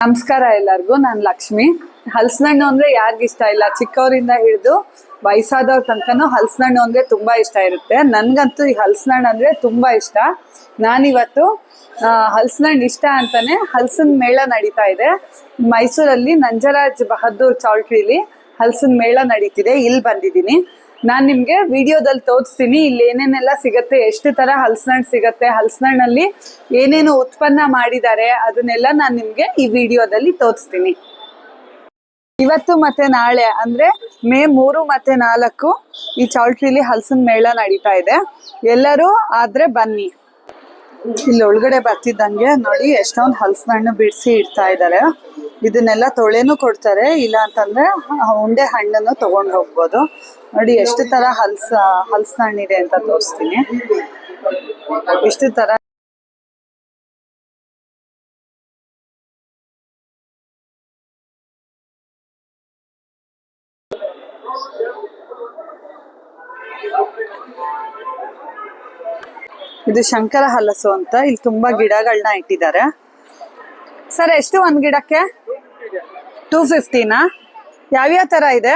ನಮಸ್ಕಾರ ಎಲ್ಲರಿಗೂ, ನಾನು ಲಕ್ಷ್ಮಿ. ಹಲಸಿನಣ್ಣು ಅಂದ್ರೆ ಯಾರಿಗಿಷ್ಟ ಇಲ್ಲ? ಚಿಕ್ಕವರಿಂದ ಹಿಡಿದು ವಯಸ್ಸಾದವ್ರ ತನಕನೂ ಹಲಸಿನಣ್ಣು ಅಂದ್ರೆ ತುಂಬಾ ಇಷ್ಟ ಇರುತ್ತೆ. ನನ್ಗಂತೂ ಈ ಹಲಸಿನಣ್ಣು ಅಂದ್ರೆ ತುಂಬಾ ಇಷ್ಟ. ನಾನಿವತ್ತು ಹಲಸಿನಣ್ಣು ಇಷ್ಟ ಅಂತಾನೆ ಹಲಸಿನ ಮೇಳ ನಡೀತಾ ಇದೆ. ಮೈಸೂರಲ್ಲಿ ನಂಜರಾಜ್ ಬಹದ್ದೂರ್ ಚೌಲ್ಟ್ರಿಲಿ ಹಲಸಿನ ಮೇಳ ನಡೀತಿದೆ. ಇಲ್ಲಿ ಬಂದಿದ್ದೀನಿ. ನಾನು ನಿಮಗೆ ವಿಡಿಯೋದಲ್ಲಿ ತೋರಿಸ್ತೀನಿ. ಇಲ್ಲಿ ಏನೇನೆಲ್ಲ ಸಿಗತ್ತೆ, ಎಷ್ಟು ಥರ ಹಲಸಿನಣ್ಣು ಸಿಗತ್ತೆ ಹಲಸಿನಣ್ಣಲ್ಲಿ ಏನೇನು ಉತ್ಪನ್ನ ಮಾಡಿದ್ದಾರೆ ಅದನ್ನೆಲ್ಲ ನಾನು ನಿಮಗೆ ಈ ವಿಡಿಯೋದಲ್ಲಿ ತೋರಿಸ್ತೀನಿ. ಇವತ್ತು ಮತ್ತೆ ನಾಳೆ, ಅಂದ್ರೆ ಮೇ ಮೂರು ಮತ್ತೆ ನಾಲ್ಕು ಈ ಚೌಲ್ಟ್ರಿಲಿ ಹಲ್ಸನ್ ಮೇಳ ನಡೀತಾ ಇದೆ. ಎಲ್ಲರೂ ಆದ್ರೆ ಬನ್ನಿ. ಇಲ್ಲಿ ಒಳಗಡೆ ಬರ್ತಿದ್ದಂಗೆ ನೋಡಿ ಎಷ್ಟೊಂದು ಹಲಸಿನ ಹಣ್ಣು ಬಿಡಿಸಿ ಇಡ್ತಾ ಇದ್ದಾರೆ ಇದನ್ನೆಲ್ಲ ತೊಳೆನೂ ಕೊಡ್ತಾರೆ ಇಲ್ಲ ಅಂತಂದ್ರೆ ಉಂಡೆ ಹಣ್ಣನ್ನು ತಗೊಂಡು ಹೋಗ್ಬೋದು. ನೋಡಿ, ಎಷ್ಟು ತರ ಹಲ್ಸ ಹಲ್ಸ್ ಹಣ್ಣಿದೆ ಅಂತ ತೋರಿಸ್ತೀನಿ. ಎಷ್ಟು ತರ ಇದು ಶಂಕರ ಹಲಸು ಅಂತ. ಇಲ್ಲಿ ತುಂಬಾ ಗಿಡಗಳನ್ನ ಇಟ್ಟಿದ್ದಾರೆ. ಸರ್, ಎಷ್ಟು ಒಂದ್ ಗಿಡಕ್ಕೆ? ಟೂ ಫಿಫ್ಟಿನಾ ಯಾವ್ಯಾವ ತರ ಇದೆ?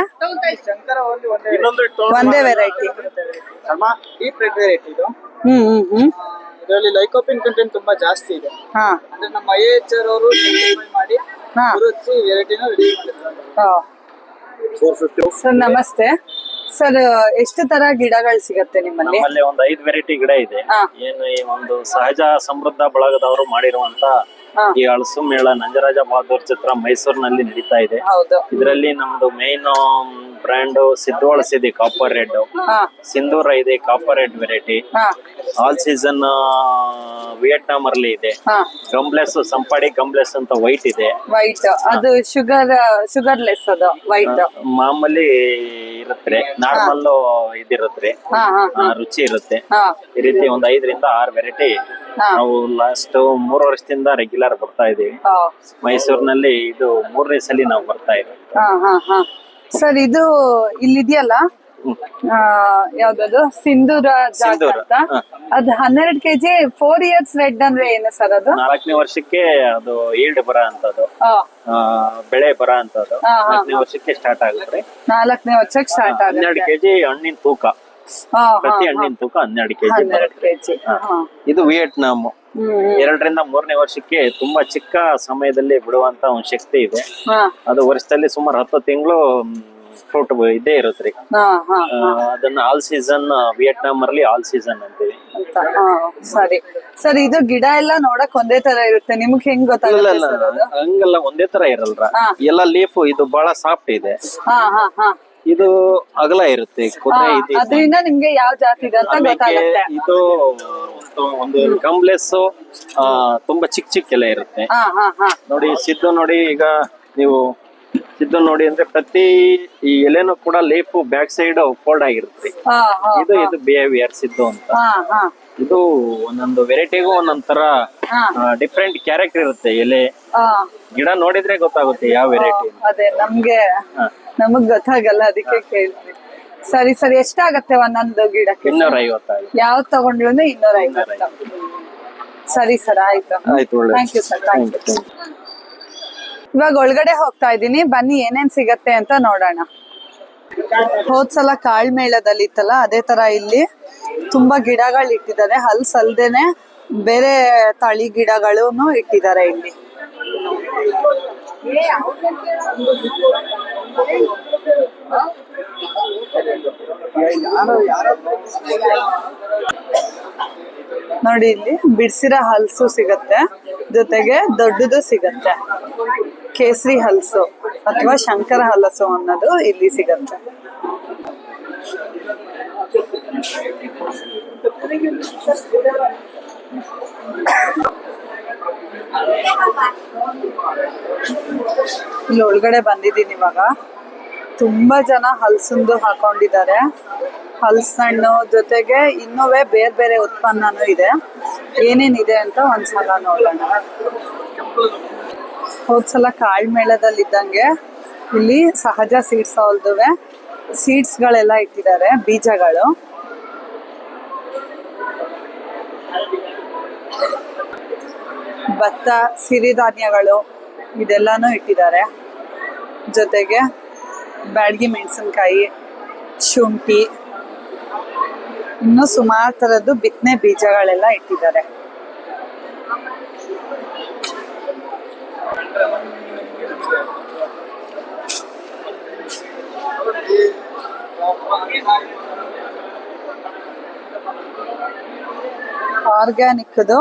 ಇನ್ನೊಂದು ಒಂದೇ ವೆರೈಟಿ ರೆಡ್ ವೆರೈಟಿ ಇದು. ಹ್ಮ್ ಹ್ಮ್ ಹ್ಮ್. ಇದರಲ್ಲಿ ಲೈಕೋಪಿನ್ ಕಂಟೆಂಟ್ ತುಂಬಾ ಜಾಸ್ತಿ ಇದೆ. ಹಾ. ಅಂದ್ರೆ ನಮ್ಮ ಐ ಎಚ್ ಆರ್ ಅವರು ಮಾಡಿ ಹಾ. ಗುರುತಿಸಿ ವೆರೈಟಿನ ರೆಡಿ ಮಾಡಿದ್ದಾರೆ ಫಿಫ್ಟಿ ಸರ್ ನಮಸ್ತೆ. ಸರ್ ಎಷ್ಟು ತರ ಗಿಡಗಳು ಸಿಗತ್ತೆ ನಿಮ್ಮಲ್ಲಿ? ನಮ್ಮಲ್ಲಿ ಒಂದು ಐದು ವೆರೈಟಿ ಗಿಡ ಇದೆ. ಏನು ಈ ಒಂದು ಸಹಜ ಸಮೃದ್ಧ ಬಳಗದವರು ಮಾಡಿರುವಂತ ಹಾ. ಈ ಅಳಸು ಮೇಳ ನಂಜರಾಜ ಬಹದ್ದೂರ್ ಚಿತ್ರ ಮೈಸೂರಿನಲ್ಲಿ ನಡೀತಾ ಇದೆ. ಇದರಲ್ಲಿ ನಮ್ದು ಮೇನ್ ಬ್ರ್ಯಾಂಡ್ ಸಿದ್ಧೋಳಸ್ ಇದೆ ಕಾಪರ್ ರೆಡ್ ಹಾ. ಸಿಂಧೂರ ಇದೆ ಕಾಪರ್ ರೆಡ್ ವೆರೈಟಿ ಹಾ. ಆಲ್ ಸೀಸನ್ ವಿಯೆಟ್ನಾಂ ಅರ್ಲಿ ಇದೆ. ಹಾ. ಗಂಬ್ಲೆಸ್ ಸಂಪಾಡಿ ಗಂಬ್ಲೆಸ್ ಅಂತ ವೈಟ್ ಇದೆ. ವೈಟ್ ಅದು ಶುಗರ್ ಶುಗರ್ಲೆಸ್ ಅದು ವೈಟ್ ಮಾಮೂಲಿ ಇರುತ್ತೆ ನಾರ್ಮಲ್ ಇದಿರುತ್ತೆ ಹಾ ಹಾ ಆ, ರುಚಿ ಇರುತ್ತೆ. ಹಾ. ಈ ರೀತಿ ಒಂದ್ ಐದರಿಂದ ಆರು ವೆರೈಟಿ ಹಾ. ನಾವು ಲಾಸ್ಟ್ ಮೂರು ವರ್ಷದಿಂದ ರೆಗ್ಯುಲರ್ ಬರ್ತಾ ಇದೀವಿ. ಹಾ. ಮೈಸೂರಿನಲ್ಲಿ ಇದು ಮೂರನೇ ಸಲ ನಾವು ಬರ್ತಾ ಇದ್ದೀವಿ ಹಾ ಹಾ ಹಾ. ಸರ್ ಇದು ಇಲ್ಲಿದೆಯಲ್ಲ? ಆ, ಯಾವ್ದದು? ಸಿಂಧೂರ ಜಾಗ ಅಂತ. ಅದ್ ಹನ್ನೆರಡು ಕೆಜಿ ಫೋರ್ ಇಯರ್ಸ್ ರೆಡ್ ಅಂದ್ರೆ ಏನು ಸರ್ ಅದು? ನಾಲ್ಕನೇ ವರ್ಷಕ್ಕೆ ಅದು ಈಲ್ಡ್ ಬರ ಅಂತದ್ದು ಬೆಳೆ ಬರ ಅಂತದ್ದು ನಾಲ್ಕನೇ ವರ್ಷಕ್ಕೆ ಸ್ಟಾರ್ಟ್ ಆಗುತ್ತೆ. ನಾಲ್ಕನೇ ವರ್ಷಕ್ಕೆ ಸ್ಟಾರ್ಟ್ ಹನ್ನೆರಡು ಆಗುತ್ತೆ. ಕೆಜಿ ಹಣ್ಣಿನ ತೂಕ. ಪ್ರತಿ. ಹಣ್ಣಿನ ತೂಕ ಹನ್ನೆರಡು ಕೆಜಿ ಇದು ವಿಯೆಟ್ನಾಮ್. ಎರಡರಿಂದ ಮೂರನೇ ವರ್ಷಕ್ಕೆ ತುಂಬಾ ಚಿಕ್ಕ ಸಮಯದಲ್ಲಿ ಬಿಡುವಂತ ಒಂದು ಶಕ್ತಿ ಇದೆ. ಅದು ವರ್ಷದಲ್ಲಿ ಸುಮಾರು ಹತ್ತು ತಿಂಗಳು ಫ್ರೂಟ್ ಇದ್ದೇ ಇರುತ್ತೆ ರೀ ಹಾ ಹಾ ಅದನ್ನ ಆಲ್ ಸೀಸನ್ ವಿಯೆಟ್ನಾಂ ಅಲ್ಲಿ ಆಲ್ ಸೀಸನ್ ಅಂತೀವಿ. ಸರಿ. ಸರಿ ಇದು ಗಿಡ ಎಲ್ಲ ನೋಡಕ್ ಒಂದೇ ತರ ಇರುತ್ತೆ. ನಿಮ್ಗೆ ಹೆಂಗ್ ಗೊತ್ತಾಗಲ್ಲ ಹಂಗಲ್ಲ ಒಂದೇ ತರ ಇರಲ್ರ. ಎಲ್ಲ ಲೀಫ್ ಇದು ಬಹಳ ಸಾಫ್ಟ್ ಇದೆ. ಹಾ ಹಾ ಹಾ. ಇದು ಅಗಲ ಇರುತ್ತೆ ಕುದುರೆ ಇದೆ ಅದರಿಂದ ನಿಮ್ಗೆ ಯಾವ ಜಾತಿ ಇದೆ ಅಂತ ಆಮೇಲೆ ಗೊತ್ತಾಗುತ್ತೆ. ಇದು ಒಂದು- ಒಂದು ಕಂಬ್ಲೆಸ್ ತುಂಬಾ ಚಿಕ್ಕ ಚಿಕ್ಕ ಎಲೆ ಇರುತ್ತೆ. ಹಾ ಹಾ ಹಾ. ನೋಡಿ ಸಿದ್ದು ನೋಡಿ ಈಗ ನೀವು ಸಿದ್ದು ನೋಡಿ ಅಂದ್ರೆ ಪ್ರತಿ ಈ ಎಲೆನೂ ಕೂಡ ಲೀಫ್ ಬ್ಯಾಕ್ ಸೈಡ್ ಫೋಲ್ಡ್ ಆಗಿರುತ್ತೆ. ಹಾ ಹಾ ಇದು ಇದು ಬಿಹೇವಿಯರ್ ಸಿದ್ದು ಅಂತ. ಹಾ ಹಾ. ಇದು ಒಂದೊಂದು ವೆರೈಟಿಗೂ ಒಂದೊಂದ್ ತರ ಡಿಫ್ರೆಂಟ್ ಕ್ಯಾರೆಕ್ಟರ್ ಇರುತ್ತೆ ಎಲೆ. ಗಿಡ ನೋಡಿದ್ರೆ ಗೊತ್ತಾಗುತ್ತೆ ಯಾವ ವೆರೈಟಿ ಅದೇ ನಮ್ಗೆ ನಮಗ್ ಗೊತ್ತಾಗಲ್ಲ ಅದಕ್ಕೆ ಕೇಳ್ತೀವಿ ಸರಿ ಸರಿ ಎಷ್ಟಾಗತ್ತೆ ಒಂದೊಂದು ಗಿಡಕ್ಕೆ? ಇನ್ನೂರ ಐವತ್ತಾಗಿ ಯಾವ್ದು ತಗೊಂಡ್ರು ಅಂದ್ರೆ ಇನ್ನೂರ ಐವತ್ತು ಸರಿ ಸರ್ ಆಯ್ತು. ಆಯ್ತು ಒಳ್ಳೆ thank you sir thank you ಇವಾಗ ಒಳಗಡೆ ಹೋಗ್ತಾ ಇದ್ದೀನಿ. ಬನ್ನಿ ಏನೇನ್ ಸಿಗತ್ತೆ ಅಂತ ನೋಡೋಣ. ಹೋದ್ಸಲ ಕಾಳ್ ಮೇಳದಲ್ಲಿ ಇತ್ತಲ್ಲ ಅದೇ ತರ ಇಲ್ಲಿ ತುಂಬಾ ಗಿಡಗಳು ಇಟ್ಟಿದ್ದಾರೆ. ಹಲ್ಸ್ ಅಲ್ದೇನೆ ಬೇರೆ ತಳಿ ಗಿಡಗಳನ್ನು ಇಟ್ಟಿದ್ದಾರೆ ಇಲ್ಲಿ. ನೋಡಿ ಇಲ್ಲಿ ಬಿಡ್ಸಿರೋ ಹಲ್ಸು ಸಿಗತ್ತೆ, ಜೊತೆಗೆ ದೊಡ್ಡದು ಸಿಗತ್ತೆ. ಕೇಸರಿ ಹಲ್ಸು ಅಥವಾ ಶಂಕರ ಹಲಸು ಅನ್ನೋದು ಇಲ್ಲಿ ಸಿಗತ್ತೆ. ಇಲ್ಲಿ ಒಳಗಡೆ ಬಂದಿದ್ದೀನಿ ಇವಾಗ. ತುಂಬಾ ಜನ ಹಲ್ಸಂದು ಹಾಕೊಂಡಿದ್ದಾರೆ. ಹಲ್ಸಣ್ಣು ಜೊತೆಗೆ ಇನ್ನುವೇ ಬೇರೆ ಬೇರೆ ಉತ್ಪನ್ನನೂ ಇದೆ. ಏನೇನಿದೆ ಅಂತ ಒಂದ್ಸಲ ನೋಡೋಣ. ಹೋದ್ಸಲ ಕಾಳ್ಮೇಳದಲ್ಲಿ ಇದ್ದಂಗೆ ಇಲ್ಲಿ ಸಹಜ ಸೀಡ್ಸ್ ಅವಲ್ದುವೆ ಸೀಡ್ಸ್ಗಳೆಲ್ಲ ಇಟ್ಟಿದ್ದಾರೆ, ಬೀಜಗಳು. ಭತ್ತ, ಸಿರಿಧಾನ್ಯಗಳು, ಇದೆಲ್ಲಾನು ಇಟ್ಟಿದ್ದಾರೆ. ಜೊತೆಗೆ ಬ್ಯಾಡ್ಗಿ ಮೆಣಸಿನ್ಕಾಯಿ, ಶುಂಠಿ, ಇನ್ನು ಸುಮಾರು ಥರದ್ದು ಬಿತ್ತನೆ ಬೀಜಗಳೆಲ್ಲ ಇಟ್ಟಿದ್ದಾರೆ. ಆರ್ಗ್ಯಾನಿಕ್ದು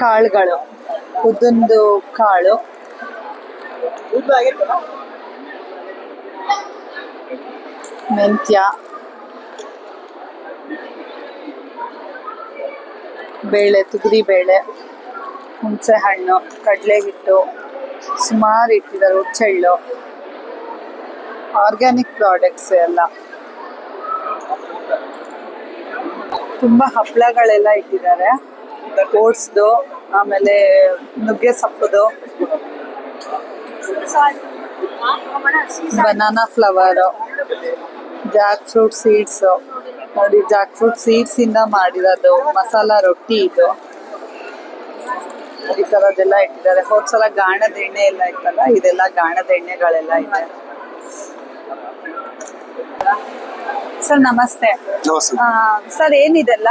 ಕಾಳುಗಳು, ಉದ್ದಂದು ಕಾಳು. ಮೆಂತ್ಯ, ಬೇಳೆ, ತುಗರಿ ಬೇಳೆ ಹುಣಸೆ ಹಣ್ಣು ಕಡಲೆ ಹಿಟ್ಟು ಸುಮಾರು ಇಟ್ಟಿದ್ದಾರೆ ಹುಚ್ಚೆಳ್ಳು. ಆರ್ಗ್ಯಾನಿಕ್ ಪ್ರಾಡಕ್ಟ್ಸ್ ಎಲ್ಲ ತುಂಬಾ ಹಪ್ಪಳಗಳೆಲ್ಲ ಇಟ್ಟಿದ್ದಾರೆ. ಓಟ್ಸ್ದು, ಆಮೇಲೆ ನುಗ್ಗೆ ಸೊಪ್ಪುದು. Banana flower Jack fruit seeds ನೋಡಿ ಜಾಕ್ ಫ್ರೂಟ್ ಸೀಡ್ಸ್ ಇಂದ ಮಾಡಿರೋದು, ಮಸಾಲ ರೊಟ್ಟಿ ಇದು. ಈ ತರದೆಲ್ಲ ಇಟ್ಟಿದ್ದಾರೆ. ಹೋದ್ಸಲ ಗಾಣದ ಎಣ್ಣೆ ಎಲ್ಲ ಇತ್ತಲ್ಲ, ಇದೆಲ್ಲ ಗಾಣದ ಎಣ್ಣೆಗಳೆಲ್ಲ ಇದೆ. ಸರ್ ನಮಸ್ತೆ. ಸರ್ ಏನಿದೆಲ್ಲ?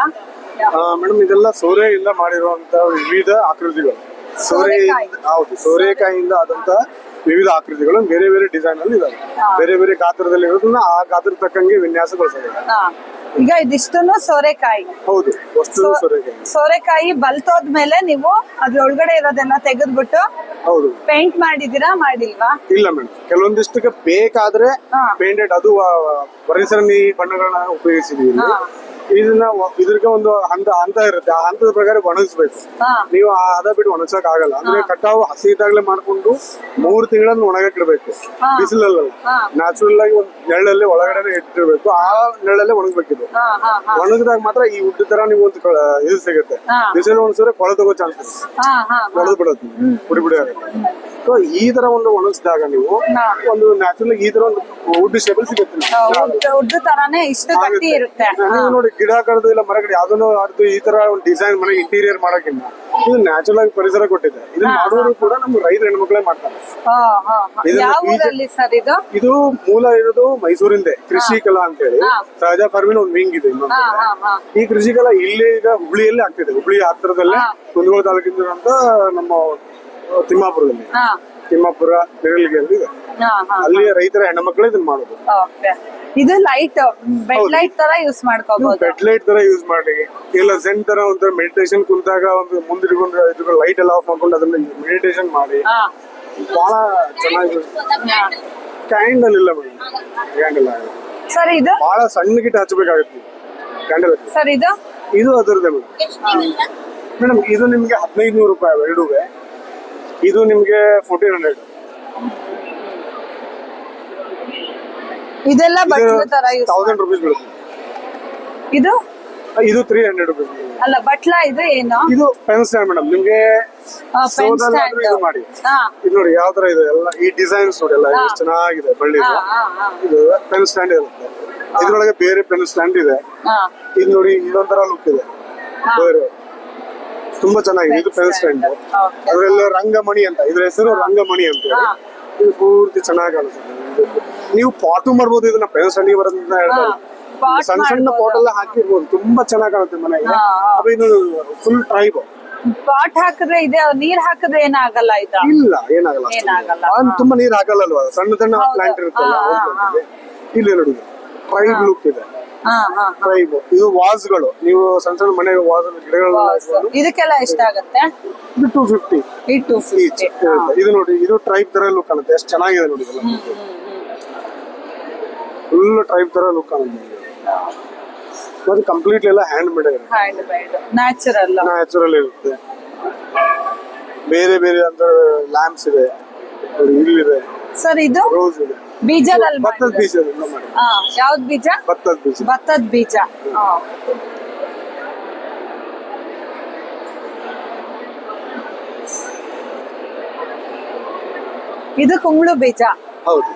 ಮೇಡಮ್ ಇದೆಲ್ಲ ಸೋರೆಯಿಂದ ಮಾಡಿರುವಂತ ವಿವಿಧ ಆಕೃತಿಗಳು. ಸೋರೆ. ಹೌದು ಸೋರೆಕಾಯಿಯಿಂದ ಆದಂತ ವಿವಿಧ ಆಕೃತಿಗಳು ಬೇರೆ ಬೇರೆ ಡಿಸೈನ್ ಅಲ್ಲಿ ಇದಾವೆ ಬೇರೆ ಬೇರೆ ಗಾತ್ರದಲ್ಲಿ ಇರೋದನ್ನ ಆ ಗಾತ್ರ ತಕ್ಕಂಗೆ ವಿನ್ಯಾಸಗೊಳಿಸಿದ್ದಾರೆ ಈಗ ಇದಿಷ್ಟನ್ನು ಸೋರೆಕಾಯಿ ಹೌದು ಸೋ- ಸೋರೆಕಾಯಿ ಸೋರೆಕಾಯಿ ಬಲ್ತೋದ್ಮೇಲೆ ನೀವು ಅದ್ರ ಒಳಗಡೆ ಇರೋದೆಲ್ಲ ತೆಗೆದ್ಬಿಟ್ಟು ಹೌದು ಪೇಂಟ್ ಮಾಡಿದೀರಾ ಮಾಡಿಲ್ವಾ ಇಲ್ಲ ಮೇಡಮ್ ಕೆಲವೊಂದಿಷ್ಟಕ್ಕೆ ಬೇಕಾದ್ರೆ ಹಾ. ಪೇಂಟೆಡ್ ಅದು ಆ, ಪರಿಸರಣಿ ಬಣ್ಣಗಳನ್ನ ಉಪಯೋಗಿಸಿದೀವಿ ಇಲ್ಲಿ. ಹಾ. ಇದನ್ನ ಇದ್ರಿಗೆ ಒಂದು ಹಂತ ಹಂತ ಇರುತ್ತೆ. ಆ ಹಂತದ ಪ್ರಕಾರ ಒಣಗಿಸ್ಬೇಕು. ನೀವು ಆ ಹದ ಬಿಟ್ಟು ಒಣಗ್ಸಕ್ ಆಗಲ್ಲ ಅಂದ್ರೆ ಕಟಾವು ಹಸಿ ಇದ್ದಾಗಲೇ ಮಾಡ್ಕೊಂಡು ಮೂರು ತಿಂಗಳನ್ನ ಒಣಗಕ್ ಇಡಬೇಕು. ಬಿಸಿಲಲ್ಲ. ನ್ಯಾಚುರಲ್ ಆಗಿ ಒಂದು ನೆರಳಲ್ಲಿ ಒಳಗಡೆ ಇಟ್ಟಿರ್ಬೇಕು. ಆ ನೆರಳಲ್ಲೇ ಒಣಗ್ಬೇಕಿದೆ ಒಣಗಿದಾಗ ಮಾತ್ರ ಈ ಉಡ್ಡ ತರ ನೀವು ಒಂದು ಇದು ಸಿಗುತ್ತೆ. ಬಿಸಿಲು ಒಣಸಿದ್ರೆ ಕೊಳೆ ತಗೋ ಚಾನ್ಸಸ್. ಒಡೆದು ಬಿಡುತ್ತೆ ಪುಡಿ ಪುಡಿ ಆಗುತ್ತೆ. ಸೊ ಈ ತರ ಒಂದು ಒಣಗಿಸಿದಾಗ ನೀವು ಒಂದು ನ್ಯಾಚುರಲ್ ಈ ತರ ಒಂದು ಉಡ್ಡು ಸ್ಟೇಬಲ್ ಸಿಗುತ್ತೆ. ಉದ್ದ ತರಾನೇ ಇಷ್ಟು ಗಟ್ಟಿ ಇರುತ್ತೆ. ನೀವು ನೋಡಿ ಗಿಡ ಕಡ್ದು ಇಲ್ಲ ಮರಗಡೆ ಯಾವ್ದನ್ನು ಅರ್ದು ಈ ತರ ಒಂದು ಡಿಸೈನ್ ಮನೆ ಇಂಟೀರಿಯರ್ ಮಾಡೋಕ್ಕಿಂತ ಇದು ನ್ಯಾಚುರಲ್ ಆಗಿ ಪರಿಸರ ಕೊಟ್ಟಿದೆ. ಇದು ಮಾಡೋರು ಕೂಡ ನಮ್ಮ ರೈತ ಹೆಣ್ಮಕ್ಳೇ ಮಾಡ್ತಾರೆ. ಇದು? ಇದು ಮೂಲ ಇರೋದು ಮೈಸೂರಿಂದೆ ಕೃಷಿ ಕಲಾ ಅಂತ ಹೇಳಿ. ಸಹಜ ಫಾರ್ಮಿನ ಒಂದು ವಿಂಗ್ ಇದೆ ಈ ಕೃಷಿ ಕಲಾ ಇಲ್ಲಿ ಈಗ ಹುಬ್ಳಿಯಲ್ಲಿ ಆಗ್ತಿದೆ. ಹುಬ್ಳಿ ಹತ್ತಿರದಲ್ಲೇ. ಕುಂದಗೋಳ ತಾಲೂಕಿನ ನಮ್ಮ ತಿಮ್ಮಾಪುರದಲ್ಲಿ ಹಾ. ತಿಮ್ಮಾಪುರ ತಿರಳಿಗೆಯಲ್ಲಿ ಇದೆ. ಹಾ ಹಾ ಅಲ್ಲಿ ರೈತರ ಹೆಣ್ಮಕ್ಳು ಇದನ್ನ ಮಾಡೋದು. ಓಕೆ. ಇದು ಲೈಟ್ ಬೆಡ್ ಲೈಟ್ ತರ ಯೂಸ್ ಮಾಡ್ಕೋಬಹುದು ಬೆಡ್ ಲೈಟ್ ತರ ಯೂಸ್ ಮಾಡಿ. ಇಲ್ಲ ಸೆನ್ ತರ ಒಂದು ಮೆಡಿಟೇಷನ್ ಕುಂತಾಗ ಒಂದು ಮುಂದಿಟ್ಕೊಂಡು ಇದು ಲೈಟ್ ಎಲ್ಲ ಆಫ್ ಮಾಡ್ಕೊಂಡು ಅದನ್ನ ಮೆಡಿಟೇಷನ್ ಮಾಡಿ. ಹಾ. ಬಹಳ ಚೆನ್ನಾಗಿ ಕ್ಯಾಂಡಲ್ ಇಲ್ಲ ಮೇಡಮ್. ಕ್ಯಾಂಡಲ್ ಸರ್ ಇದು? ಬಹಳ ಸಣ್ಣ ಗಿಟ್ಟ ಹಚ್ಚಬೇಕಾಗುತ್ತೆ. ಕ್ಯಾಂಡಲ್ ಸರ್ ಇದು? ಇದು ಅದರದ್ದೇ ಮೇಡಮ್. ಮೇಡಮ್ ಇದು ನಿಮ್ಗೆ ಹದಿನೈದು ನೂರು ರೂಪಾಯಿ ಎರಡೂವೆ ಇದು ನಿಮ್ಗೆ ಫೋರ್ಟೀನ್ ಹಂಡ್ರೆಡ್ ಇದೆಲ್ಲ ಬಟ್ಲು ತರ ತೌಸಂಡ್ ರುಪೀಸ್ ಬೀಳುತ್ತೆ. ಇದು? ಇದು ತ್ರೀ ಹಂಡ್ರೆಡ್ ರುಪೀಸ್ ಅಲ್ಲ ಬಟ್ಲ ಇದು ಏನು? ಇದು ಪೆನ್ ಸ್ಟ್ಯಾಂಡ್ ಮೇಡಮ್. ನಿಮ್ಗೆ ಪೆನ್ ಸೋದಲ್ಲಾದ್ರೂ ಇದು ಮಾಡಿ. ಹಾ ಇದು ನೋಡಿ ಯಾವ ತರ ಇದೆ ಎಲ್ಲ ಈ ಡಿಸೈನ್ಸ್ ನೋಡಿ ಎಲ್ಲ ಎಷ್ಟು ಚೆನ್ನಾಗಿದೆ ಬಳ್ಳಿ ಹಾ ಹಾ ಹಾ ಇದು ಪೆನ್ ಸ್ಟ್ಯಾಂಡ್ ಇರುತ್ತೆ. ಇದ್ರೊಳಗೆ ಬೇರೆ ಪೆನ್ ಸ್ಟ್ಯಾಂಡ್ ಇದೆ. ಹಾ ಇದು ನೋಡಿ ಇದೊಂಥರ ಲುಕ್ ಇದೆ. ಬೇರೆ. ತುಂಬಾ ಚೆನ್ನಾಗಿದೆ. ಇದು ಪೆನ್ ಸ್ಟ್ಯಾಂಡ್ Okay. ರಂಗಮಣಿ ಅಂತ. ಇದ್ರ ಹೆಸರು ರಂಗಮಣಿ ಅಂತ ಹೇಳಿ. ಇದು ಪೂರ್ತಿ ಚೆನ್ನಾಗಿ ಕಾಣಿಸುತ್ತೆ. ನೀವು ಪಾಟು ಮಾಡ್ಬೋದು ಇದನ್ನ ಪೆನ್ ಸ್ಟ್ಯಾಂಡ್ ಬರೋದ್ ಅಂತ ಹೇಳ್ತಾರೆ ಸಣ್ಣ ಸಣ್ಣ. ಪಾಟ್ ಎಲ್ಲ ಹಾಕಿರ್ಬೋದು. ತುಂಬಾ ಚೆನ್ನಾಗಿ ಕಾಣುತ್ತೆ ಮನೆಗೆ. ಅದು ಇದು ಫುಲ್ ಟ್ರೈಬ್ ಪಾಟ್ ಹಾಕಿದ್ರೆ ಇದೆ ನೀರ್ ಹಾಕಿದ್ರೆ ಏನಾಗಲ್ಲ ಇದು ಇಲ್ಲ ಏನಾಗಲ್ಲ. ಏನಾಗಲ್ಲ, ಅದು ತುಂಬಾ ನೀರ್ ಹಾಕಲ್ಲಲ್ವಾ ಸಣ್ಣ ಸಣ್ಣ ಪ್ಲಾಂಟ್ ಇರುತ್ತಲ್ಲ ಇಲ್ಲಿ ನೋಡಿ ಟ್ರೈಬ್ ಲುಕ್ ಇದೆ. ಇದು ವಾಸ್ಗಳು. ನೀವು ಸಣ್ಣ ಸಣ್ಣ ಮನೆ ವಾಸ್. ಗಿಡಗಳು ಇದಕ್ಕೆಲ್ಲ ಎಷ್ಟ ಆಗುತ್ತೆ? ಇದು ಟೂ ಫಿಫ್ಟಿ ಈ ಟೂ ಫಿಫ್ಟಿ ಇದು ನೋಡಿ ಇದು ಟ್ರೈಬ್ ತರ ಲುಕ್ ಆಗುತ್ತೆ ಎಷ್ಟು ಚೆನ್ನಾಗಿದೆ ನೋಡಿ ಇದೆಲ್ಲ. ಫುಲ್ ಟ್ರೈಬ್ ತರ ಲುಕ್ ಆಗುತ್ತೆ ಮತ್ತೆ ಕಂಪ್ಲೀಟ್ಲಿ ಎಲ್ಲ hand made hand made natural natural ಇರುತ್ತೆ. ಬೇರೆ ಬೇರೆ ಅಂತ ಲ್ಯಾಂಪ್ಸ್ ಇದೆ. ಇಲ್ಲಿದೆ. ಸರ್ ಇದು? ರೋಸ್ ಇದೆ. ಬೀಜದಲ್ಲಿ ಭತ್ತದ ಮಾಡಿ ಹಾ ಯಾವ್ದ್ ಬೀಜ? ಭತ್ತದ ಬೀಜ. ಭತ್ತದ ಬೀಜ. ಹಾ. ಇದು ಕುಂಬಳು ಬೀಜ. ಹೌದು.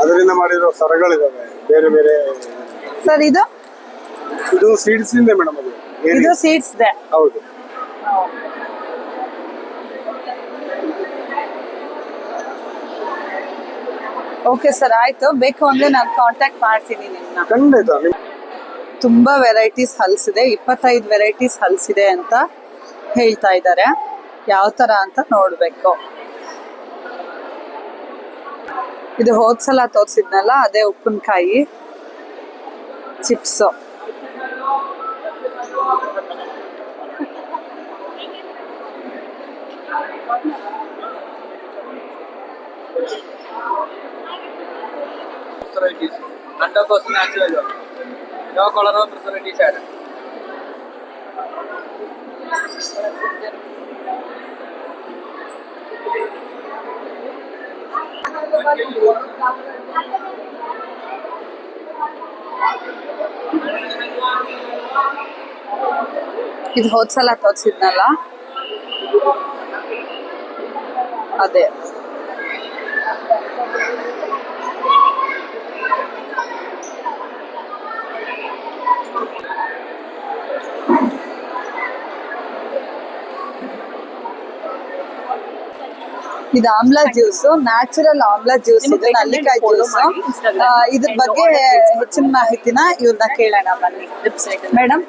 ಅದರಿಂದ ಮಾಡಿರೋ ಸರಗಳಿದಾವೆ. ಬೇರೆ ಬೇರೆ ಸರ್ ಇದು? ಇದು ಸೀಡ್ಸ್ ಇಂದ ಮೇಡಮ್ ಅದು. ಇದು ಸೀಡ್ಸ್ ಇದೆ ಹೌದು. ಓಕೆ ಸರ್ ಆಯ್ತು. ಬೇಕು ಅಂದ್ರೆ ನಾನು ಕಾಂಟ್ಯಾಕ್ಟ್ ಮಾಡ್ತೀನಿ ನಿಮ್ಮನ್ನ ಖಂಡಿತ. ನಿಮ್ ತುಂಬಾ ವೆರೈಟೀಸ್ ಹಲ್ಸಿದೆ ಇಪ್ಪತ್ತೈದು ವೆರೈಟೀಸ್ ಹಲ್ಸಿದೆ ಅಂತ ಹೇಳ್ತಾ ಇದ್ದಾರೆ. ಯಾವ ತರ ಅಂತ ನೋಡ್ಬೇಕು. ಇದು ಹೋದ್ಸಲ ತೋರಿಸಿದ್ನಲ್ಲ ಅದೇ ಉಪ್ಪಿನಕಾಯಿ chips. Preservatives hundred percent natural ಯಾವ ಕಲರ್ ಪ್ರಿಸರ್ವೇಟಿವ್ಸ್ ಆ್ಯಡ್ ಇದು ಹೋದ್ಸಲ ತೋರಿಸಿದ್ನಲ್ಲ ಅದೇ ಇದು ಆಮ್ಲ ಜ್ಯೂಸ್ ನ್ಯಾಚುರಲ್ ಆಮ್ಲ ಜ್ಯೂಸ್ ಇದು ನಲ್ಲಿಕಾಯಿ ಜ್ಯೂಸ್. ಇದ್ರ ಬಗ್ಗೆ ಹೆಚ್ಚಿನ ಮಾಹಿತಿನ ಇವ್ರನ್ನ ಕೇಳೋಣ ಬನ್ನಿ. ಮೇಡಮ್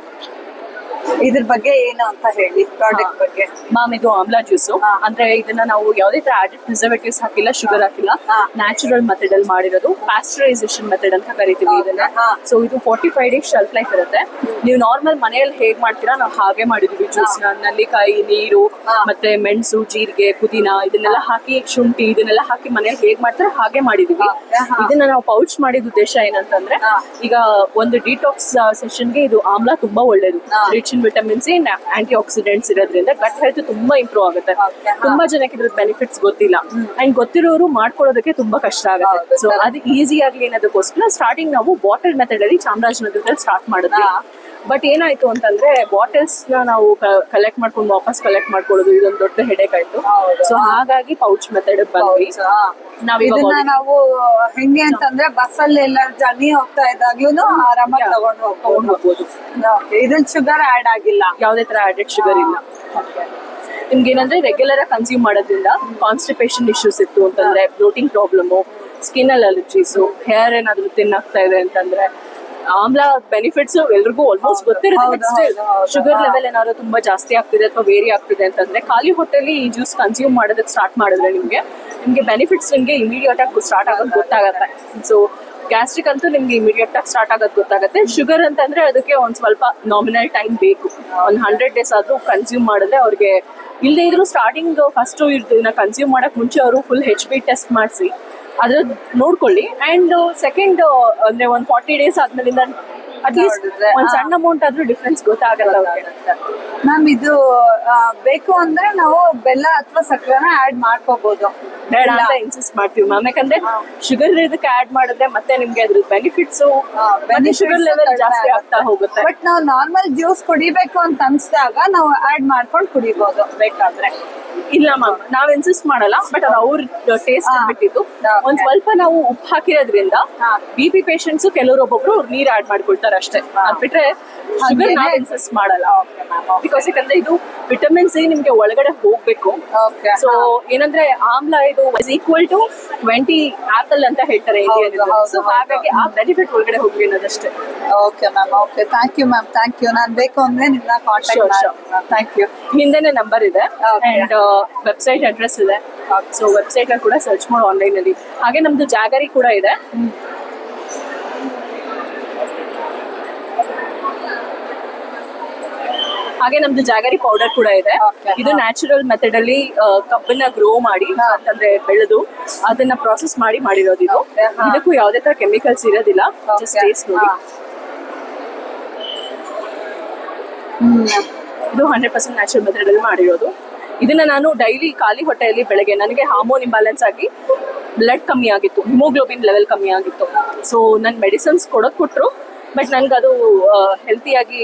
ಇದ್ರ ಬಗ್ಗೆ ಏನು ಅಂತ ಹೇಳಿ ಪ್ರಾಡಕ್ಟ್ ಬಗ್ಗೆ. ಮ್ಯಾಮ್ ಇದು ಆಮ್ಲಾ ಜ್ಯೂಸು ಅಂದ್ರೆ ಇದನ್ನ ನಾವು ಯಾವುದೇ ತರ ಆಡೆಡ್ ಪ್ರಿಸರ್ವೇಟಿವ್ಸ್ ಹಾಕಿಲ್ಲ ಶುಗರ್ ಹಾಕಿಲ್ಲ. ನ್ಯಾಚುರಲ್ ಮೆಥಡ್ ಅಲ್ಲಿ ಮಾಡಿರೋದು. ಪ್ಯಾಸ್ಟರೈಸೇಷನ್ ಮೆಥಡ್ ಅಂತ ಕರಿತೀವಿ ಇದನ್ನ. ಸೊ ಇದು forty five days shelf life ಇರುತ್ತೆ. ನೀವು ನಾರ್ಮಲ್ ಮನೆಯಲ್ಲಿ ಹೇಗ್ ಮಾಡ್ತೀರಾ ನಾವು ಹಾಗೆ ಮಾಡಿದೀವಿ ಜ್ಯೂಸ್ನ. ನಲ್ಲಿಕಾಯಿ ನೀರು ಮತ್ತೆ ಮೆಣಸು ಜೀರಿಗೆ ಪುದೀನ ಇದನ್ನೆಲ್ಲ ಹಾಕಿ ಶುಂಠಿ ಇದನ್ನೆಲ್ಲ ಹಾಕಿ ಮನೆಯಲ್ಲಿ ಹೇಗ್ ಮಾಡ್ತಾರೆ ಹಾಗೆ ಮಾಡಿದೀವಿ. ಇದನ್ನ ನಾವು ಪೌಚ್ ಮಾಡಿದ ಉದ್ದೇಶ ಏನಂತಂದ್ರೆ. ಈಗ ಒಂದು ಡಿಟಾಕ್ಸ್ ಸೆಷನ್ಗೆ ಇದು ಆಮ್ಲ ತುಂಬಾ ಒಳ್ಳೇದು. Rich in vitamin C antioxidants ಇರೋದ್ರಿಂದ ಗಟ್ ಹೆಲ್ತ್ ತುಂಬಾ ಇಂಪ್ರೂವ್ ಆಗುತ್ತೆ. ತುಂಬಾ ಜನಕ್ಕೆ ಇದ್ರ ಬೆನಿಫಿಟ್ಸ್ ಗೊತ್ತಿಲ್ಲ. ಅಂಡ್ ಗೊತ್ತಿರೋರು ಮಾಡ್ಕೊಳ್ಳೋದಕ್ಕೆ ತುಂಬಾ ಕಷ್ಟ ಆಗುತ್ತೆ. ಸೊ. ಅದು ಈಸಿ ಆಗ್ಲಿ ಅನ್ನೋದಕ್ಕೋಸ್ಕರ ಸ್ಟಾರ್ಟಿಂಗ್ ನಾವು ಬಾಟಲ್ ಮೆಥಡ್ ಅಲ್ಲಿ ಚಾಮರಾಜನಗರದಲ್ಲಿ ಸ್ಟಾರ್ಟ್ ಮಾಡಿದ್ವಿ. ಬಟ್ ಏನಾಯ್ತು ಅಂತಂದ್ರೆ ಬಾಟಲ್ಸ್ನ ನಾವು ಕಲೆಕ್ಟ್ ಮಾಡ್ಕೊಂಡು ವಾಪಸ್ ಕಲೆಕ್ಟ್ ಮಾಡ್ಕೊಳ್ಳೋದು ಇದೊಂದು ದೊಡ್ಡ ಹೆಡೇಕ್ ಆಯ್ತು. ಸೊ ಹಾಗಾಗಿ ಪೌಚ್ ಮೆಥಡ್ ಬಂದ್ವಿ. ಇದನ್ನ ನಾವು ಹೆಂಗೆ ಅಂತಂದ್ರೆ ಬಸ್ ಅಲ್ಲಿ ಎಲ್ಲ ಜರ್ನಿ ಹೋಗ್ತಾ ಇದ್ದಾಗ್ಲೂ ಆರಾಮಾಗಿ ತಗೊಂಡು ತಗೊಂಡ್ ಹೋಗ್ಬೋದು. ಇದ್ರ ಇದ್ರಲ್ಲಿ ಶುಗರ್ ಆಡ್ ಆಗಿಲ್ಲ. ಯಾವುದೇ ತರ ಆಡೆಡ್ ಶುಗರ್ ಇಲ್ಲ. ನಿಮ್ಗೆ ಏನಂದ್ರೆ ರೆಗ್ಯುಲರ್ ಆಗಿ ಕನ್ಸ್ಯೂಮ್ ಮಾಡೋದ್ರಿಂದ ಕಾನ್ಸ್ಟಿಪೇಷನ್ ಇಶ್ಯೂಸ್ ಇತ್ತು ಅಂತಂದ್ರೆ ಬ್ಲೋಟಿಂಗ್ ಪ್ರಾಬ್ಲಮ್ ಸ್ಕಿನ್ ಅಲ್ಲಿ ಅಲರ್ಜೀಸ್ ಹೇರ್ ಏನಾದ್ರು ತಿನ್ನಾಗ್ತಾ ಇದೆ ಅಂತಂದ್ರೆ ಆಮ್ಲ ಬೆನಿಫಿಟ್ಸ್ ಎಲ್ರಿಗೂ ಆಲ್ಮೋಸ್ಟ್ ಗೊತ್ತಿರುತ್ತೆ ಹೌದು. ಶುಗರ್. ಲೆವೆಲ್ ಏನಾದ್ರು ತುಂಬಾ ಜಾಸ್ತಿ ಆಗ್ತಿದೆ ಅಥವಾ ವೇರಿ ಆಗ್ತಿದೆ ಅಂತಂದ್ರೆ ಖಾಲಿ ಹೊಟ್ಟೆಲಿ ಈ ಜ್ಯೂಸ್ ಕನ್ಸ್ಯೂಮ್ ಮಾಡೋದಕ್ಕೆ ಸ್ಟಾರ್ಟ್ ಮಾಡಿದ್ರೆ ನಿಮ್ಗೆ ನಿಮ್ಗೆ ಬೆನಿಫಿಟ್ಸ್ ನಿಮ್ಗೆ ಇಮಿಡಿಯೇಟ್ ಆಗಿ ಸ್ಟಾರ್ಟ್ ಆಗೋದು ಗೊತ್ತಾಗತ್ತೆ ಸೊ ಗ್ಯಾಸ್ಟ್ರಿಕ್ ಅಂತೂ ನಿಮ್ಗೆ ಇಮಿಡಿಯೇಟ್ ಆಗಿ ಸ್ಟಾರ್ಟ್ ಆಗೋದು ಗೊತ್ತಾಗುತ್ತೆ ಶುಗರ್ ಅಂತಂದ್ರೆ ಅದಕ್ಕೆ ಒಂದ್ ಸ್ವಲ್ಪ ನಾಮಿನಲ್ ಟೈಮ್ ಬೇಕು ಒಂದ್ ಹಂಡ್ರೆಡ್ ಡೇಸ್ ಆದ್ರೂ ಕನ್ಸ್ಯೂಮ್ ಮಾಡಿದ್ರೆ ಅವ್ರಿಗೆ ಇಲ್ಲದೆ ಇದ್ರು ಸ್ಟಾರ್ಟಿಂಗ್ ಫಸ್ಟ್ ಇದನ್ನ ಕನ್ಸ್ಯೂಮ್ ಮಾಡಕ್ ಮುಂಚೆ ಅವರು ಫುಲ್ ಹೆಚ್ ಬಿ ಟೆಸ್ಟ್ ಮಾಡಿಸಿ ಅದ್ರ ನೋಡ್ಕೊಳ್ಳಿ. ಅಂಡ್ ಸೆಕೆಂಡ್ ಅಂದ್ರೆ ಒಂದ್ ಫಾರ್ಟಿ ಡೇಸ್ ಆದ್ಮೇಲಿಂದ ಅಟ್ಲೀಸ್ಟ್ ಒಂದ್ ಸಣ್ಣ ಅಮೌಂಟ್ ಆದ್ರೂ ಡಿಫ್ರೆನ್ಸ್ ಗೊತ್ತಾಗಲ್ಲ ಮ್ಯಾಮ್ ಇದು ಬೇಕು ಅಂದ್ರೆ ನಾವು ಬೆಲ್ಲ ಅಥವಾ ಸಕ್ಕರೆನ ಆಡ್ ಮಾಡ್ಕೋಬಹುದು ಬೇಡ ಅಂತ ಇನ್ಸಿಸ್ಟ್ ಮಾಡ್ತೀವಿ ಮ್ಯಾಮ್ ಯಾಕಂದ್ರೆ ಶುಗರ್ ಇದಕ್ಕೆ ಆಡ್ ಮಾಡಿದ್ರೆ ಮತ್ತೆ ನಿಮ್ಗೆ ಅದ್ರ ಬೆನಿಫಿಟ್ಸ್ ಶುಗರ್ ಲೆವೆಲ್ ಜಾಸ್ತಿ ಆಗ್ತಾ ಹೋಗುತ್ತೆ. ಬಟ್ ನಾವು ನಾರ್ಮಲ್ ಜ್ಯೂಸ್ ಕುಡಿಬೇಕು ಅಂತ ಅನ್ಸ್ದಾಗ ನಾವು ಆಡ್ ಮಾಡ್ಕೊಂಡು ಕುಡಿಬಹುದು ಬೇಕಾದ್ರೆ. ಇಲ್ಲ ಮ್ಯಾಮ್ ನಾವ್ ಇನ್ಸಿಸ್ಟ್ ಮಾಡಲ್ಲ ಬಟ್ ಅದು ಅವ್ರ ಟೇಸ್ಟ್. ಬಿಟ್ಟಿದ್ದು ಒಂದ್ ಸ್ವಲ್ಪ ನಾವು ಉಪ್ಪು ಹಾಕಿರೋದ್ರಿಂದ. ಬಿ ಪಿ ಪೇಷಂಟ್ಸ್ ಕೆಲವರು ಒಬ್ಬೊಬ್ರು ನೀರ್ ಆಡ್ ಮಾಡ್ಕೊಳ್ತಾರೆ ಅಷ್ಟೇ. ಅದ್ ಬಿಟ್ರೆ? ನಾವ್ ಇನ್ಸಿಸ್ಟ್ ಮಾಡಲ್ಲ. ಬಿಕಾಸ್ ಯಾಕಂದ್ರೆ ಇದು ವಿಟಮಿನ್ ಸಿ ನಿಮ್ಗೆ ಒಳಗಡೆ ಹೋಗ್ಬೇಕು. ಓಕೆ ಸೊ ಏನಂದ್ರೆ ಆಮ್ಲ ಇದು ಈಕ್ವಲ್ ಟು ಟ್ವೆಂಟಿ ಆಪಲ್ ಅಂತ ಹೇಳ್ತಾರೆ ಸೊ ಹಾಗಾಗಿ ಆ ಬೆನಿಫಿಟ್ ಒಳಗಡೆ ಹೋಗ್ಲಿ ಅನ್ನೋದಷ್ಟೇ. Okay ma'am okay thank you ma'am thank you ನಾನು ಬೇಕು ಅಂದ್ರೆ ನಿಮ್ಮ ಕಾಂಟ್ಯಾಕ್ಟ್ ಮಾಡ್ತೀನಿ ಥ್ಯಾಂಕ್ ಯು ಹಿಂದೆನೆ ನಂಬರ್ ಇದೆ. ಅಂಡ್ ವೆಬ್ಸೈಟ್ ಅಡ್ರೆಸ್ ಇದೆ. ಸೊ ವೆಬ್ಸೈಟ್ ಅಲ್ಲಿ ಕೂಡ ಸರ್ಚ್ ಮಾಡಿ ಆನ್ಲೈನ್ ಅಲ್ಲಿ. ಹಾಗೆ ನಮ್ದು ಜಾಗರಿ ಕೂಡ ಇದೆ. ಹಾಗೆ ನಮ್ದು ಜಾಗರಿ ಪೌಡರ್ ಕೂಡ ಇದೆ. ಇದು ನ್ಯಾಚುರಲ್ ಮೆಥಡ್ ಅಲ್ಲಿ ಕಬ್ಬನ್ನ ಗ್ರೋ ಮಾಡಿ ಅಂತಂದ್ರೆ ಬೆಳೆದು ಅದನ್ನ ಪ್ರಾಸೆಸ್ ಮಾಡಿ ಮಾಡಿರೋದು ಇದು. ಇದಕ್ಕೂ ಯಾವುದೇ ತರ ಕೆಮಿಕಲ್ಸ್ ಇರೋದಿಲ್ಲ. ಜಸ್ಟ್ ಟೇಸ್ಟ್ ನೋಡಿ. ಇದು ಹಂಡ್ರೆಡ್ ಪರ್ಸೆಂಟ್ ನ್ಯಾಚುರಲ್ ಮೆಥಡ್ ಅಲ್ಲಿ ಮಾಡಿರೋದು. ಇದನ್ನ ನಾನು ಡೈಲಿ ಖಾಲಿ ಹೊಟ್ಟೆಯಲ್ಲಿ ಬೆಳಗ್ಗೆ ನನಗೆ ಹಾರ್ಮೋನ್ ಇಂಬ್ಯಾಲೆನ್ಸ್ ಆಗಿ ಬ್ಲಡ್ ಕಮ್ಮಿ ಆಗಿತ್ತು ಹಿಮೋಗ್ಲೋಬಿನ್ ಲೆವೆಲ್ ಕಮ್ಮಿ ಆಗಿತ್ತು. ಸೊ ನನ್ನ ಮೆಡಿಸಿನ್ಸ್ ಕೊಡೋದು ಕೊಟ್ಟರು ಬಟ್ ನನ್ಗೆ ಅದು ಹೆಲ್ತಿಯಾಗಿ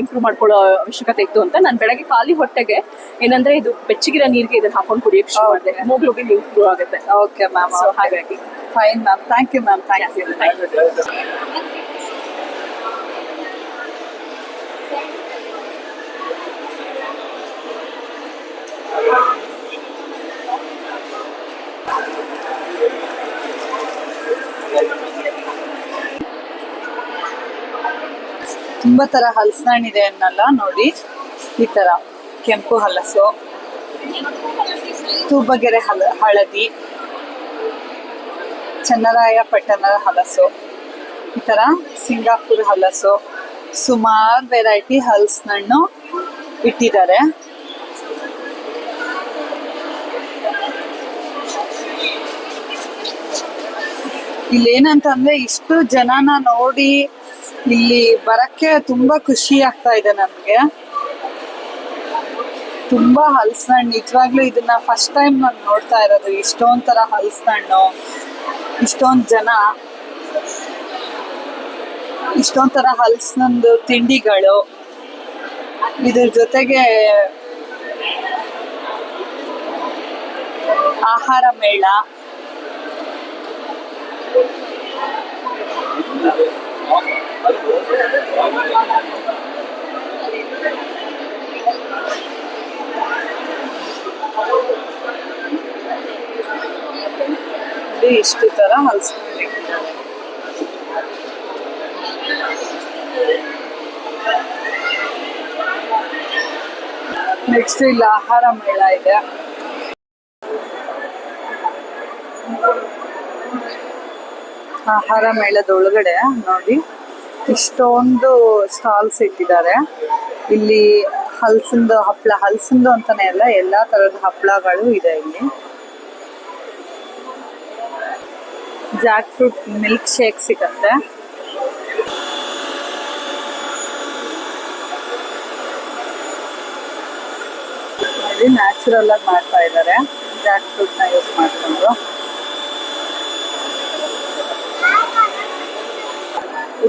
ಇಂಪ್ರೂವ್ ಮಾಡ್ಕೊಳ್ಳೋ ಅವಶ್ಯಕತೆ ಇತ್ತು ಅಂತ ನಾನು ಬೆಳಗ್ಗೆ ಖಾಲಿ ಹೊಟ್ಟೆಗೆ ಏನಂದ್ರೆ ಇದು ಬೆಚ್ಚಗಿರೋ ನೀರಿಗೆ ಇದನ್ನ ಹಾಕೊಂಡು ಕುಡಿಯೋಕೆ ಶುರು ಮಾಡಿದೆ. ಹಿಮೋಗ್ಲೋಬಿನ್ ಇಂಪ್ರೂವ್ ಆಗುತ್ತೆ. ಓಕೆ ಮ್ಯಾಮ್ ಸೊ ಹಾಗಾಗಿ. Fine ma'am thank you ma'am thank you ತುಂಬಾ ತರ ಹಲಸಿನ ಇದೆ ಅನ್ನಲ್ಲ ನೋಡಿ. ಈ ತರ ಕೆಂಪು ಹಲಸು, ತೂಬಗೆರೆ ಹಲ, ಹಳದಿ ಚನ್ನರಾಯ ಪಟ್ಟಣದ ಹಲಸು, ಈ ತರ ಸಿಂಗಾಪುರ್ ಹಲಸು, ಸುಮಾರು ವೆರೈಟಿ ಹಲಸಿನ ಹಣ್ಣು ಇಟ್ಟಿದ್ದಾರೆ. ಇಲ್ಲೇನಂತಂದ್ರೆ ಇಷ್ಟು ಜನನ ನೋಡಿ ಇಲ್ಲಿ ಬರಕ್ಕೆ ತುಂಬಾ ಖುಷಿ ಆಗ್ತಾ ಇದೆ ನಮ್ಗೆ. ತುಂಬಾ ಹಲಸಿನಣ್ಣು ನಿಜವಾಗ್ಲೂ ಇದನ್ನ ಫಸ್ಟ್ ಟೈಮ್ ನಾನು ನೋಡ್ತಾ ಇರೋದು. ಇಷ್ಟೊಂದ್ ತರ ಹಲ್ಸಣ್ಣು ಇಷ್ಟೊಂದ್ ಜನ ಇಷ್ಟೊಂದ್ ತರ ಹಲಸಿನಂದು ತಿಂಡಿಗಳು. ಇದ್ರ ಜೊತೆಗೆ ಆಹಾರ ಮೇಳ. ಇಷ್ಟು ತರ ಹಲಸಿನಣ್ಣು ಇಟ್ಟಿದ್ದಾರೆ. ನೆಕ್ಸ್ಟ್ ಇಲ್ಲಿ ಆಹಾರ ಮೇಳ ಇದೆ ಆಹಾರ ಮೇಳದ ಒಳಗಡೆ ನೋಡಿ ಇಷ್ಟೊಂದು ಸ್ಟಾಲ್ಸ್ ಇಟ್ಟಿದ್ದಾರೆ. ಇಲ್ಲಿ ಹಲಸಿಂದು ಹಪ್ಪಳ ಹಲ್ಸಿಂದು ಅಂತಾನೆ ಅಲ್ಲ, ಎಲ್ಲಾ ತರದ ಹಪ್ಪಳಗಳು ಇದೆ ಇಲ್ಲಿ. ಜಾಕ್ ಫ್ರೂಟ್ ಮಿಲ್ಕ್ ಶೇಕ್ ಸಿಗತ್ತೆ ನ್ಯಾಚುರಲ್ ಆಗಿ ಮಾಡ್ತಾ ಇದ್ದಾರೆ. ಜಾಕ್ ಫ್ರೂಟ್ನ ಯೂಸ್ ಮಾಡ್ಕೊಂಡು.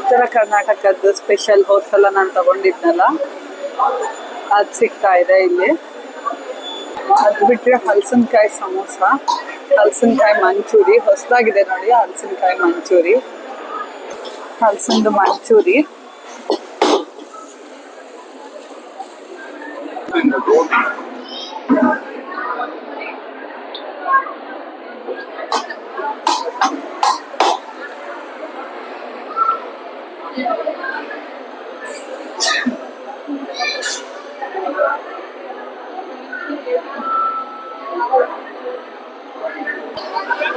ಉತ್ತರ ಕರ್ನಾಟಕದ್ದು ಸ್ಪೆಷಲ್ ಹೋದ್ಸಲ ನಾನು ತಗೊಂಡಿದ್ನಲ್ಲ, ಅದು ಸಿಗ್ತಾ ಇದೆ ಇಲ್ಲಿ. ಅದು ಬಿಟ್ಟರೆ ಹಲಸಿನಕಾಯಿ ಸಮೋಸ, ಹಲಸಿನಕಾಯಿ ಮಂಚೂರಿ, ಹೊಸದಾಗಿದೆ ನೋಡಿ ಹಲಸಿನಕಾಯಿ ಮಂಚೂರಿ. ಹಲಸಿನದು ಮಂಚೂರಿ.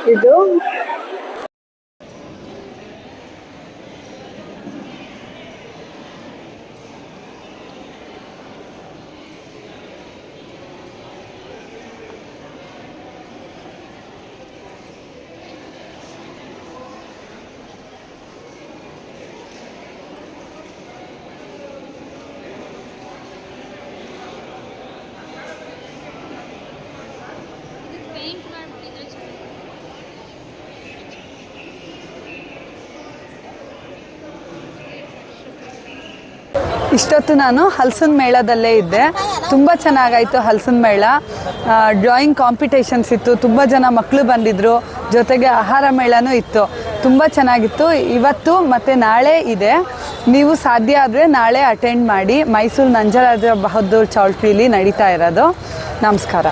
ಇದು ಇಷ್ಟೊತ್ತು ನಾನು ಹಲಸಿನ ಮೇಳದಲ್ಲೇ ಇದ್ದೆ. ತುಂಬ ಚೆನ್ನಾಗಾಯಿತು ಹಲಸಿನ ಮೇಳ. ಡ್ರಾಯಿಂಗ್ ಕಾಂಪಿಟೇಷನ್ಸ್ ಇತ್ತು. ತುಂಬ ಜನ ಮಕ್ಕಳು ಬಂದಿದ್ರು. ಜೊತೆಗೆ ಆಹಾರ ಮೇಳನೂ ಇತ್ತು. ತುಂಬ ಚೆನ್ನಾಗಿತ್ತು. ಇವತ್ತು ಮತ್ತು ನಾಳೆ ಇದೆ. ನೀವು ಸಾಧ್ಯ ಆದರೆ ನಾಳೆ ಅಟೆಂಡ್ ಮಾಡಿ. ಮೈಸೂರು ನಂಜರಾಜ ಬಹದ್ದೂರ್ ಚೌಲ್ಟ್ರಿಲಿ ನಡೀತಾ ಇರೋದು. ನಮಸ್ಕಾರ.